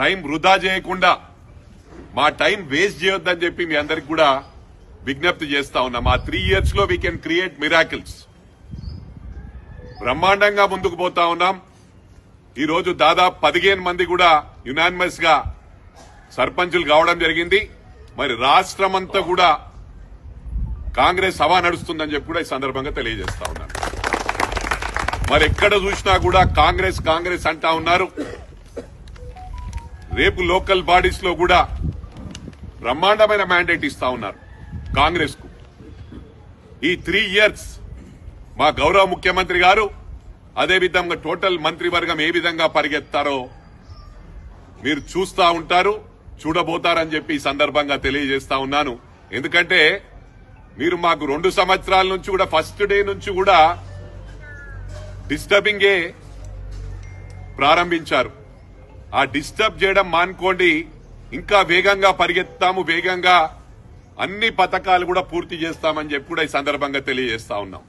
Time వృధా చేయకుండా మా టైం వేస్ట్ చేయొద్దని చెప్పి మీ అందరికి కూడా విజ్ఞప్తి చేస్తా ఉన్నాం. ఆ త్రీ ఇయర్స్లో వీ కెన్ క్రియేట్ మిరాకిల్స్ బ్రహ్మాండంగా ముందుకు పోతా ఉన్నాం. ఈరోజు దాదాపు పదిహేను మంది కూడా యునానిమస్గా సర్పంచులు కావడం జరిగింది. మరి రాష్ట్రమంతా కూడా కాంగ్రెస్ సభ నడుస్తుందని చెప్పి కూడా ఈ సందర్భంగా తెలియజేస్తా ఉన్నాను మరి ఎక్కడ చూసినా కూడా కాంగ్రెస్ కాంగ్రెస్ అంటా ఉన్నారు. రేపు లోకల్ బాడీస్లో కూడా బ్రహ్మాండమైన మ్యాండేట్ ఇస్తా ఉన్నారు కాంగ్రెస్కు ఈ త్రీ ఇయర్స్ మా గౌరవ ముఖ్యమంత్రి గారు అదేవిధంగా టోటల్ మంత్రివర్గం ఏ విధంగా పరిగెత్తారో మీరు చూస్తా ఉంటారు చూడబోతారని చెప్పి ఈ సందర్భంగా తెలియజేస్తా ఉన్నాను. ఎందుకంటే మీరు మాకు రెండు సంవత్సరాల నుంచి కూడా ఫస్ట్ డే నుంచి కూడా డిస్టర్బింగే ప్రారంభించారు. ఆ డిస్టర్బ్ చేయడం మానుకోండి ఇంకా వేగంగా పరిగెత్తాము వేగంగా అన్ని పథకాలు కూడా పూర్తి చేస్తామని చెప్పి కూడా ఈ సందర్భంగా తెలియజేస్తా ఉన్నాం.